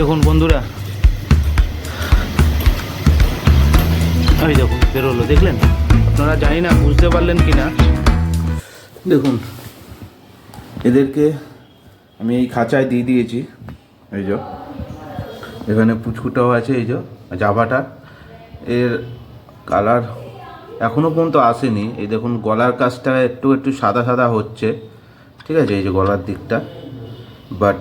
দেখুন বন্ধুরা। এই দেখুন, বেরোলো, দেখলেন? আপনারা জানি না, বুঝতে পারলেন কি না দেখুন, এদেরকে আমি এই খাঁচায় দিয়ে দিয়েছি। এই যে, এখানে পুচকুটাও আছে, এই যে জাভাটা। এর কালার এখনও পর্যন্ত আসেনি। এই দেখুন, গলার কাজটা একটু একটু সাদা সাদা হচ্ছে। ঠিক আছে, এই যে গলার দিকটা। বাট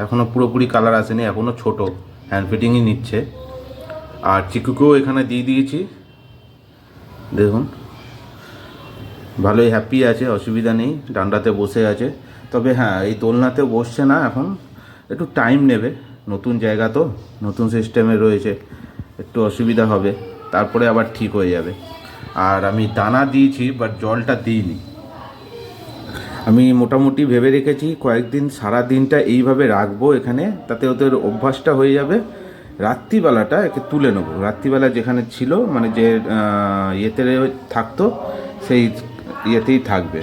এখনও পুরোপুরি কালার আসেনি এখনও ছোট। হ্যান্ড ফিটিংই নিচ্ছে। আর চিকুকেও এখানে দিয়ে দিয়েছি। দেখুন। ভালোই হ্যাপি আছে, অসুবিধা নেই, ডান্ডাতে বসে আছে। তবে হ্যাঁ এই দোলনাতে বসছে না এখন। একটু টাইম নেবে। নতুন জায়গা তো, নতুন সিস্টেমে রয়েছে। একটু অসুবিধা হবে। তারপরে আবার ঠিক হয়ে যাবে। আর আমি দানা দিয়েছি বাট জলটা দিইনি। আমি মোটামুটি ভেবে রেখেছি কয়েকদিন সারা দিনটা এইভাবে রাখব এখানে, তাতে ওদের অভ্যাসটা হয়ে যাবে। রাত্রিবেলাটা একে তুলে নেব। রাত্রিবেলা যেখানে ছিল মানে যে ইয়েতে থাকতো, সেই ইয়েতেই থাকবে।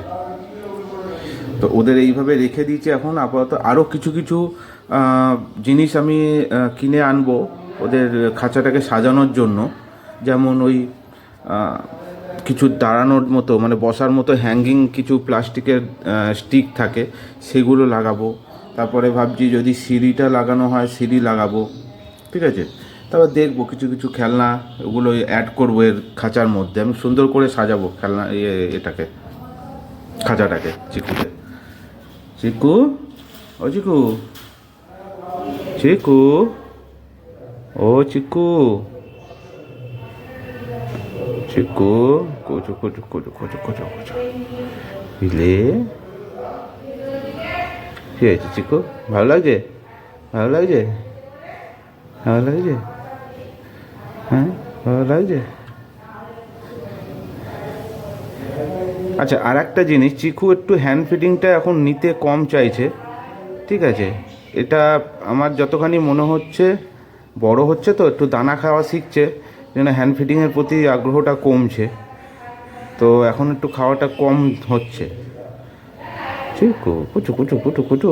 তো ওদের এইভাবে রেখে দিয়েছি এখন। আপাতত আরও কিছু কিছু জিনিস আমি কিনে আনব ওদের খাঁচাটাকে সাজানোর জন্য। যেমন ওই কিছু দাঁড়ানোর মতো মানে বসার মতো হ্যাঙ্গিং কিছু প্লাস্টিকের স্টিক থাকে, সেগুলো লাগাবো। তারপরে ভাবছি যদি সিঁড়িটা লাগানো হয়, সিঁড়ি লাগাবো। ঠিক আছে? তারপর দেখব কিছু কিছু খেলনা, ওগুলো অ্যাড করব এর খাঁচার মধ্যে। আমি সুন্দর করে সাজাবো খেলনা ইয়ে এটাকে, খাঁচাটাকে, চিকুতে। চিকু? ও চিকু? চিকু? ও চিকু? চিকু কোচো কোচো কোচো কোচো কোচো কোচো বিলে কি হয়েছে চিকু ভালো লাগছে ভালো লাগছে ভালো লাগছে হ্যাঁ ভালো লাগছে আচ্ছা আর একটা জিনিস, চিকু একটু হ্যান্ড ফিটিংটা এখন নিতে কম চাইছে। ঠিক আছে? এটা আমার যতখানি মনে হচ্ছে, বড় হচ্ছে তো, একটু দানা খাওয়া শিখছে। যেন হ্যান্ড ফিটিংয়ের প্রতি আগ্রহটা কমছে। তো এখন একটু খাওয়াটা কম হচ্ছে। চিকু কুচু কুচু কুচু কুচু।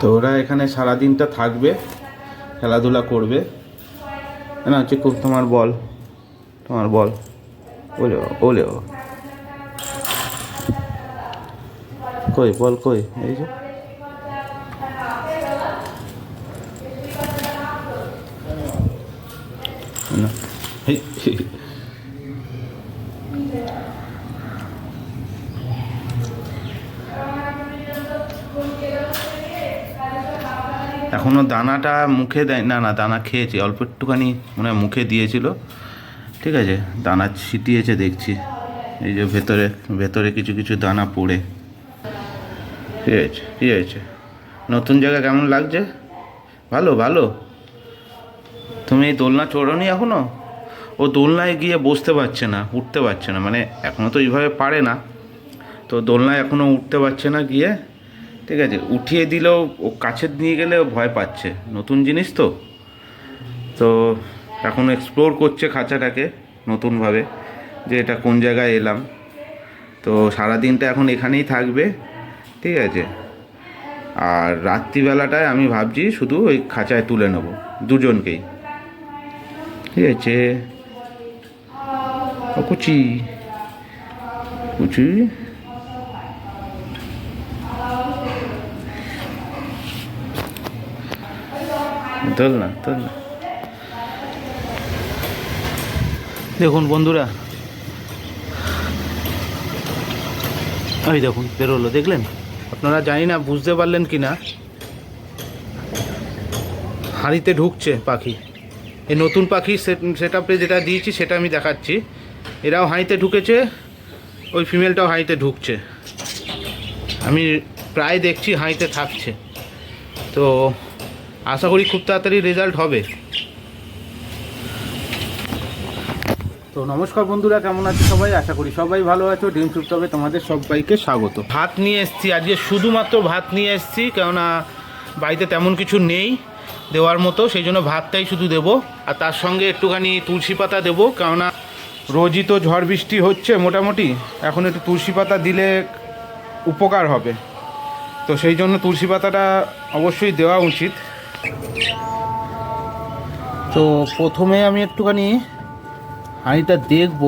তো ওরা এখানে সারাদিনটা থাকবে, খেলাধুলা করবে। না, চিকু, তোমার বল। তোমার বল। ওলে ওলে। কই, বল কই, এই যে না এই, এখনও দানাটা মুখে দেয় না না, দানা খেয়েছে, অল্প একটুখানি মনে মুখে দিয়েছিল। ঠিক আছে, দানা ছিটিয়েছে, দেখছি। এই যে ভেতরে ভেতরে কিছু কিছু দানা পড়ে। ঠিক আছে ঠিক আছে। নতুন জায়গা কেমন লাগছে? ভালো ভালো। তুমি এই দোলনা চড়োনি এখনও ও দোলনায় গিয়ে বসতে পারছে না, উঠতে পারছে না। মানে এখনও তো এইভাবে পারে না। তো দোলনায় এখনও উঠতে পারছে না গিয়ে। ঠিক আছে, উঠিয়ে দিলেও ও কাছে নিয়ে গেলে ভয় পাচ্ছে। নতুন জিনিস তো। তো এখন এক্সপ্লোর করছে খাঁচাটাকে নতুনভাবে, যে এটা কোন জায়গায় এলাম। তো সারাদিনটা এখন এখানেই থাকবে, ঠিক আছে। আর রাত্রিবেলাটায় আমি ভাবছি শুধু ওই খাঁচায় তুলে নেব, দুজনকেই। ঠিক আছে। কুচি। কুচি। তোল না তোল না। দেখুন বন্ধুরা ওই দেখুন, বেরোলো, দেখলেন? আপনারা জানি না, বুঝতে পারলেন কি না? হাঁড়িতে ঢুকছে পাখি। এই নতুন পাখি সেট আপে যেটা দিয়েছি, সেটা আমি দেখাচ্ছি। এরাও হাঁড়িতে ঢুকেছে, ওই ফিমেলটাও হাঁড়িতে ঢুকছে। আমি প্রায় দেখছি হাঁড়িতে থাকছে। তো আশা করি খুব তাড়াতাড়ি রেজাল্ট হবে। তো নমস্কার বন্ধুরা কেমন আছে সবাই? আশা করি সবাই ভালো আছো। ডিম চুপ তবে তোমাদের সবাইকে স্বাগত। ভাত নিয়ে এসেছি। আজকে শুধুমাত্র ভাত নিয়ে এসেছি কেননা বাড়িতে তেমন কিছু নেই দেওয়ার মতো সেই জন্য ভাতটাই শুধু দেবো। আর তার সঙ্গে একটুখানি তুলসী পাতা দেবো কেননা রোজই তো ঝড় বৃষ্টি হচ্ছে মোটামুটি। এখন একটু তুলসী পাতা দিলে উপকার হবে। তো সেই জন্য তুলসী পাতাটা অবশ্যই দেওয়া উচিত। তো প্রথমে আমি একটুখানি হাঁড়িটা দেখব।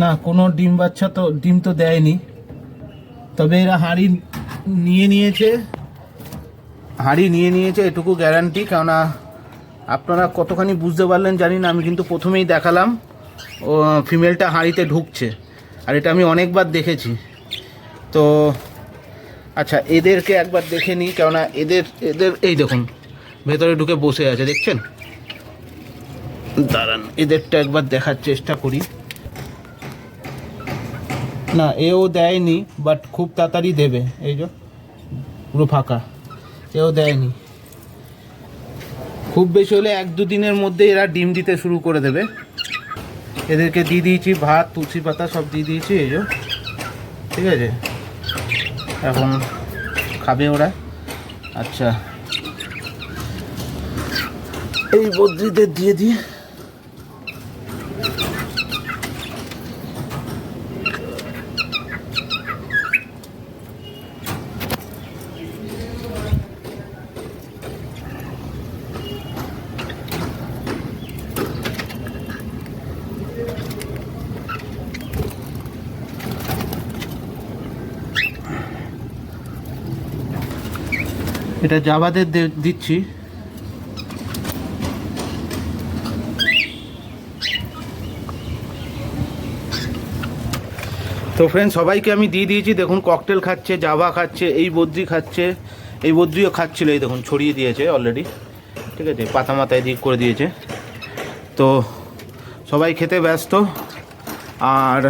না, কোনো ডিম বাচ্চা তো, ডিম তো দেয়নি। তবে এরা হাঁড়ি নিয়ে নিয়েছে। হাঁড়ি নিয়ে নিয়েছে, এটুকু গ্যারান্টি কেননা আপনারা কতখানি বুঝতে পারলেন জানি না, আমি কিন্তু প্রথমেই দেখালাম। ও, ফিমেলটা হাঁড়িতে ঢুকছে। আর এটা আমি অনেকবার দেখেছি। তো আচ্ছা এদেরকে একবার দেখে নিই, কেননা এদের এদের, এই দেখুন, ভেতরে ঢুকে বসে আছে, দেখছেন? দাঁড়ান, এদেরটা একবার দেখার চেষ্টা করি। না, এও দেয়নি বাট খুব তাড়াতাড়ি দেবে। এই যে, পুরো ফাঁকা। এও দেয়নি। খুব বেশি হলে এক দুদিনের মধ্যে এরা ডিম দিতে শুরু করে দেবে। এদেরকে দিয়ে দিয়েছি ভাত, তুলসী পাতা সব দিয়ে দিয়েছি, এই ঠিক আছে? এখন খাবে ওরা। আচ্ছা। এই বদ্রিদের দিয়ে দিয়ে এটা জাবাদের দিচ্ছি। তো ফ্রেন্ড সবাইকে আমি দিয়ে দিয়েছি। দেখুন ককটেল খাচ্ছে জাভা খাচ্ছে, এই বদ্রি খাচ্ছে, এই বদ্রিও খাচ্ছিল, এই দেখুন, ছড়িয়ে দিয়েছে অলরেডি ঠিক আছে, পাতা মাথায় দিক করে দিয়েছে। তো সবাই খেতে ব্যস্ত। আর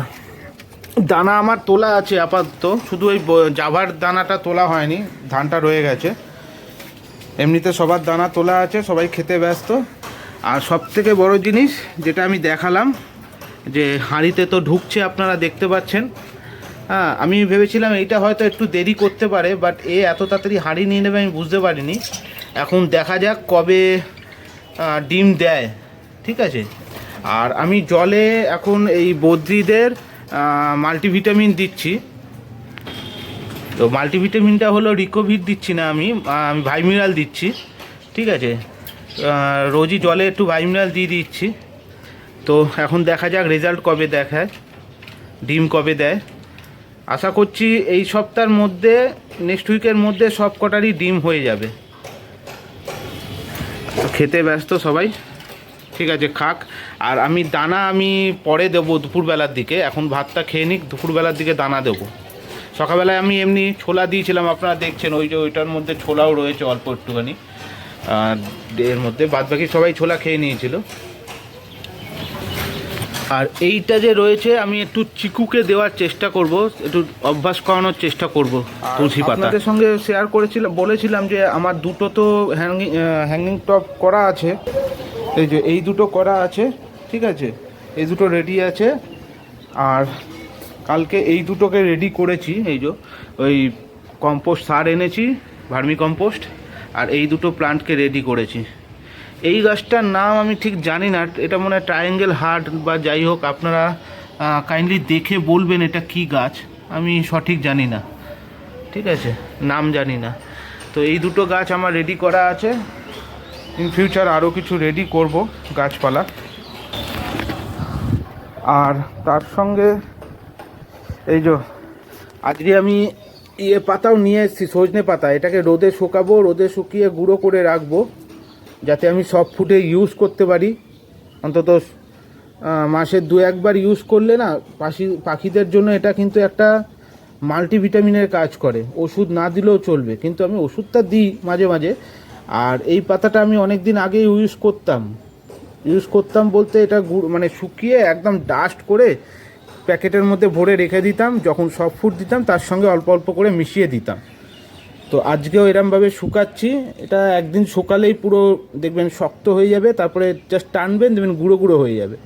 দানা আমার তোলা আছে আপাতত। শুধু ওই জাভার দানাটা তোলা হয়নি, ধানটা রয়ে গেছে। এমনিতে সবার দানা তোলা আছে, সবাই খেতে ব্যস্ত। আর সব থেকে বড় জিনিস যেটা আমি দেখালাম, যে হাঁড়িতে তো ঢুকছে আপনারা দেখতে পাচ্ছেন। হ্যাঁ আমি ভেবেছিলাম এইটা হয়তো একটু দেরি করতে পারে বাট এ এত তাড়াতাড়ি হাঁড়ি নিয়ে নেবে আমি বুঝতে পারিনি। এখন দেখা যাক কবে ডিম দেয়, ঠিক আছে? আর আমি জলে এখন এই বদ্রিদের মাল্টিভিটামিন দিচ্ছি। তো মাল্টিভিটামিনটা হলো রিকোভিট দিচ্ছি না আমি আমি ভাইমিনাল দিচ্ছি, ঠিক আছে? রোজই জলে একটু ভাইমিনাল দিয়ে দিচ্ছি। তো এখন দেখা যাক রেজাল্ট কবে দেখায়, ডিম কবে দেয়। আশা করছি এই সপ্তাহের মধ্যে নেক্সট উইকের মধ্যে সব কটারই ডিম হয়ে যাবে। খেতে ব্যস্ত সবাই, ঠিক আছে, খাক। আর আমি দানা আমি পরে দেবো দুপুরবেলার দিকে, এখন ভাতটা খেয়ে নিক, দুপুরবেলার দিকে দানা দেবো। সকালবেলায় আমি এমনি ছোলা দিয়েছিলাম আপনারা দেখছেন ওই যে ওইটার মধ্যে ছোলাও রয়েছে অল্প একটুখানি। আর এর মধ্যে বাদ বাকি সবাই ছোলা খেয়ে নিয়েছিল। আর এইটা যে রয়েছে আমি একটু চিকুকে দেওয়ার চেষ্টা করব একটু অভ্যাস করানোর চেষ্টা করব তুলসী পাতা। আপনাদের সঙ্গে শেয়ার করেছিলাম বলেছিলাম যে আমার দুটো তো হ্যাঙ্গিং হ্যাঙ্গিং টপ করা আছে। এই যে এই দুটো করা আছে ঠিক আছে? এই দুটো রেডি আছে। আর কালকে এই দুটোকে রেডি করেছি, এই যে, ওই কম্পোস্ট সার এনেছি, ভার্মি কম্পোস্ট আর এই দুটো প্লান্টকে রেডি করেছি। এই গাছটার নাম আমি ঠিক জানি না, এটা মনে হয় ট্রায়াঙ্গেল হার্ট বা যাই হোক, আপনারা কাইন্ডলি দেখে বলবেন এটা কি গাছ, আমি সঠিক জানি না। ঠিক আছে? নাম জানি না। তো এই দুটো গাছ আমার রেডি করা আছে। ইন ফিউচার আরও কিছু রেডি করব গাছপালা। আর তার সঙ্গে এই যে, আজকে আমি ইয়ে পাতাও নিয়ে এসেছি, সজনে পাতা। এটাকে রোদে শুকাবো, রোদে শুকিয়ে গুঁড়ো করে রাখব, যাতে আমি সব ফুটে ইউজ করতে পারি। অন্তত মাসে দু একবার ইউজ করলে না পাখি পাখিদের জন্য এটা কিন্তু একটা মাল্টিভিটামিনের কাজ করে। ওষুধ না দিলেও চলবে, কিন্তু আমি ওষুধটা দিই মাঝে মাঝে। আর এই পাতাটা আমি অনেক দিন আগে ইউজ করতাম। ইউজ করতাম বলতে এটা গুড় মানে শুকিয়ে একদম ডাস্ট করে প্যাকেটের মধ্যে ভরে রেখে দিতাম, যখন সব ফুড দিতাম, তার সঙ্গে অল্প অল্প করে মিশিয়ে দিতাম। তো আজকেও এরমভাবে শুকাচ্ছি। এটা একদিন শুকালেই পুরো দেখবেন শক্ত হয়ে যাবে, তারপরে জাস্ট টানবেন, দেখবেন গুঁড়ো গুঁড়ো হয়ে যাবে।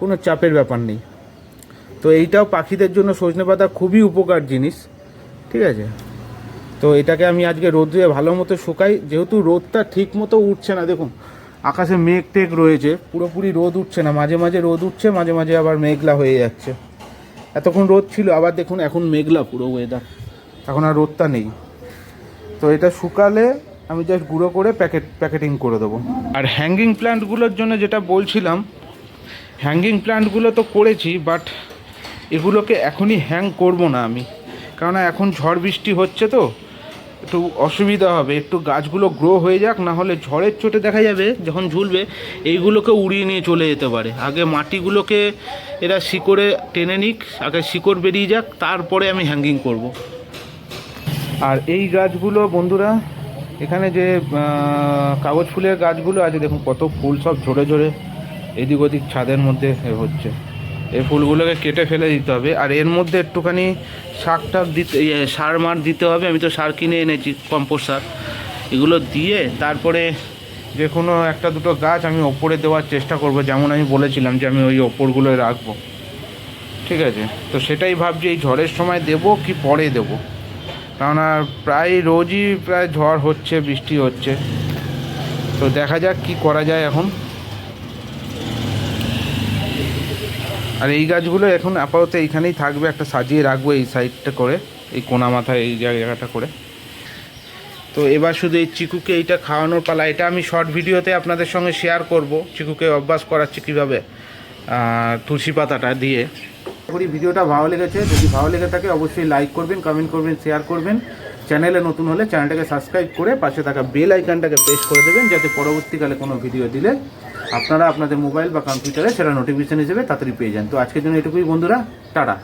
কোনো চাপের ব্যাপার নেই। তো এইটাও পাখিদের জন্য সজনে পাতা খুবই উপকার জিনিস, ঠিক আছে? তো এটাকে আমি আজকে রোদ্রে ভালো মতো শুকাই। যেহেতু রোদটা ঠিক মতো উঠছে না, দেখুন, আকাশে মেঘ টেঘ রয়েছে, পুরোপুরি রোদ উঠছে না। মাঝে মাঝে রোদ উঠছে, মাঝে মাঝে আবার মেঘলা হয়ে যাচ্ছে। এতক্ষণ রোদ ছিল আবার দেখুন এখন মেঘলা পুরো ওয়েদার এখন আর রোদটা নেই। তো এটা শুকালে আমি জাস্ট গুঁড়ো করে প্যাকেট প্যাকেটিং করে দেবো। আর হ্যাঙ্গিং প্ল্যান্টগুলোর জন্য যেটা বলছিলাম হ্যাঙ্গিং প্ল্যান্টগুলো তো করেছি বাট এগুলোকে এখনই হ্যাং করব না আমি। কেননা এখন ঝড় বৃষ্টি হচ্ছে তো একটু অসুবিধা হবে, একটু গাছগুলো গ্রো হয়ে যাক না হলে ঝড়ের চোটে দেখা যাবে, যখন ঝুলবে, এইগুলোকে উড়িয়ে নিয়ে চলে যেতে পারে আগে মাটিগুলোকে এরা শিকড়ে টেনে নিক, আগে শিকড় বেরিয়ে যাক, তারপরে আমি হ্যাঙ্গিং করব। আর এই গাছগুলো বন্ধুরা, এখানে যে কাগজ ফুলের গাছগুলো আছে, দেখুন কত ফুল সব ঝরে ঝরে, এদিক ওদিক ছাদের মধ্যে হচ্ছে এই ফুলগুলোকে কেটে ফেলে দিতে হবে। আর এর মধ্যে একটুখানি শাক টাক দিতে ইয়ে, সার মার দিতে হবে। আমি তো সার কিনে এনেছি কম্পোস্ট সার। এগুলো দিয়ে তারপরে যে কোনো একটা দুটো গাছ আমি ওপরে দেওয়ার চেষ্টা করব। যেমন আমি বলেছিলাম যে আমি ওই ওপরগুলোয় রাখব। ঠিক আছে? তো সেটাই ভাবছি এই ঝড়ের সময় দেবো কি পরে দেবো? কেননা প্রায় রোজই প্রায় ঝড় হচ্ছে বৃষ্টি হচ্ছে। তো দেখা যাক কি করা যায় এখন। আর এই গাছগুলো এখন আপাতত এইখানেই থাকবে, একটা সাজিয়ে রাখব এই সাইডটা করে, এই কোনা মাথায় এই জায়গাটা করে। তো এবার শুধু এই চিকুকে এইটা খাওয়ানোর পালা, এটা আমি শর্ট ভিডিওতে আপনাদের সঙ্গে শেয়ার করব, চিকুকে অভ্যাস করাচ্ছি কীভাবে তুলসী পাতাটা দিয়ে। করি ভিডিওটা ভালো লেগেছে, যদি ভালো লেগে থাকে অবশ্যই লাইক করবেন কমেন্ট করবেন শেয়ার করবেন। চ্যানেলে নতুন হলে চ্যানেলটাকে সাবস্ক্রাইব করে পাশে থাকা বেল আইকনটাকে প্রেস করে দেবেন, যাতে পরবর্তীকালে কোনো ভিডিও দিলে আপনারা আপনাদের মোবাইল বা কম্পিউটারে সেটা নোটিফিকেশন হিসেবে তাড়াতাড়ি পেয়ে যান। তো আজকের জন্য এটুকুই বন্ধুরা, টাটা।